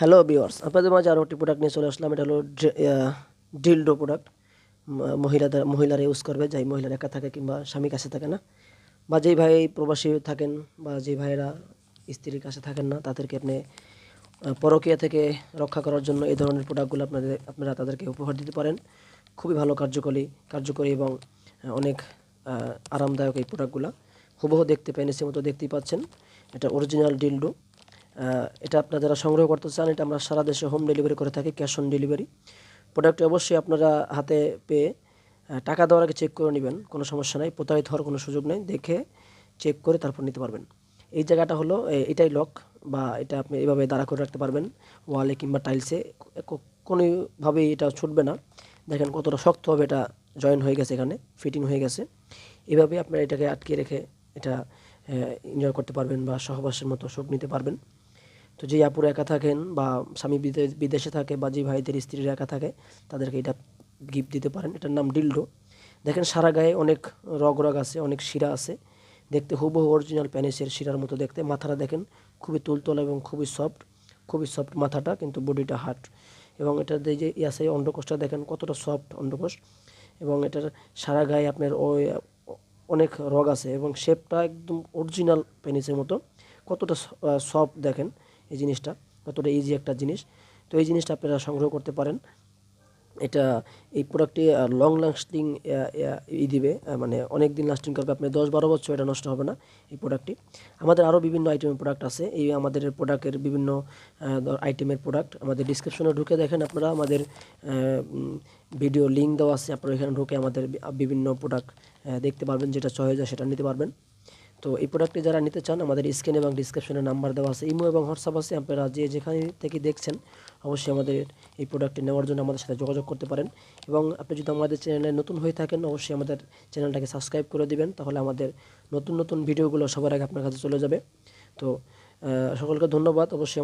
Hello বিওয়ার্স আপনাদের মাঝে আরও একটি প্রোডাক্ট নিয়ে চলে আসলাম। এটা হলো ডিলডো প্রোডাক্ট মহিলাদের, মহিলারা ইউজ করবে, যাই মহিলার একা থাকে কিংবা স্বামী কাছে থাকে না। বা যেই ভাই প্রবাসী থাকেন বা যে ভাইয়েরা স্ত্রীর কাছে থাকেন না, তাদেরকে আপনি পরকীয়া থেকে রক্ষা করার জন্য এই ধরনের প্রোডাক্টগুলো আপনাদের, আপনারা তাদেরকে উপহার দিতে পারেন। খুবই ভালো, কার্যকরী কার্যকরী এবং অনেক আরামদায়ক এই প্রোডাক্টগুলো হুবহু দেখতে পেনিসের মতো দেখতেই পাচ্ছেন। এটা অরিজিনাল ডিলডো এটা আপনারা যারা সংগ্রহ করতে চান, এটা আমরা সারা দেশে হোম ডেলিভারি করে থাকি ক্যাশ অন ডেলিভারি প্রোডাক্টটি অবশ্যই আপনারা হাতে পেয়ে টাকা দেওয়ার আগে চেক করে নেবেন, কোনো সমস্যা নাই। প্রতারিত হওয়ার কোনো সুযোগ নেই, দেখে চেক করে তারপর নিতে পারবেন। এই জায়গাটা হলো এটাই লক বা এটা আপনি এভাবে দাঁড়া করে রাখতে পারবেন ওয়ালে কিংবা টাইলসে কোনোভাবেই এটা ছুটবে না। দেখেন কতটা শক্তভাবে এটা জয়েন হয়ে গেছে এখানে ফিটিং হয়ে গেছে। এভাবে আপনারা এটাকে আটকে রেখে এটা এনজয় করতে পারবেন বা সহবাসের মতো সুখ নিতে পারবেন। তো যে আপুরা একা থাকেন বা স্বামী বিদে- বিদেশে থাকে বা যে ভাইদের স্ত্রীরা একা থাকে, তাদেরকে এটা গিফট দিতে পারেন। এটার নাম ডিলডো দেখেন সারা গায়ে অনেক রগ রগ আছে, অনেক শিরা আছে। দেখতে হুবহু অরিজিনাল প্যানিসের শিরার মতো দেখতে। মাথাটা দেখেন খুবই তুলতলা এবং খুবই সফট খুবই সফট মাথাটা, কিন্তু বডিটা হার্ড এবং এটার যে ই আছে, অন্ডকোষটা দেখেন কতটা সফট অন্ডকোষ। এবং এটার সারা গায়ে আপনার ওই অনেক রগ আছে এবং শেপটা একদম অরিজিনাল পেনিসের মতো। কতটা সফট দেখেন। এই জিনিসটা কতটা ইজি একটা জিনিস। তো এই জিনিসটা আপনারা সংগ্রহ করতে পারেন। এটা, এই প্রোডাক্টটি লং লাস্টিং ই দিবে। মানে অনেক দিন লাস্টিং করবে। আপনি দশ বারো বছর এটা নষ্ট হবে না এই প্রোডাক্টটি আমাদের আরও বিভিন্ন আইটেমের প্রোডাক্ট আছে। এই আমাদের প্রোডাক্টের বিভিন্ন আইটেমের প্রোডাক্ট আমাদের ডিসক্রিপশনে ঢুকে দেখেন আপনারা। আমাদের ভিডিও লিঙ্ক দেওয়া আছে। আপনারা এখানে ঢুকে আমাদের বিভিন্ন প্রোডাক্ট দেখতে পারবেন। যেটা চয়েস সেটা নিতে পারবেন। তো এই প্রোডাক্টটি যারা নিতে চান, আমাদের স্ক্রিন এবং ডিসক্রিপশনে নাম্বার দেওয়া আছে, ইমো এবং হোয়াটসঅ্যাপ আছে, আপনারা যে যেখানে থেকে দেখছেন, অবশ্যই আমাদের এই প্রোডাক্টটি নেওয়ার জন্য আমাদের সাথে যোগাযোগ করতে পারেন। এবং আপনি যদি আমাদের চ্যানেলে নতুন হয়ে থাকেন, অবশ্যই আমাদের চ্যানেলটাকে সাবস্ক্রাইব করে দিবেন, তাহলে আমাদের নতুন নতুন ভিডিওগুলো সবার আগে আপনার কাছে চলে যাবে। তো সকলকে ধন্যবাদ। অবশ্যই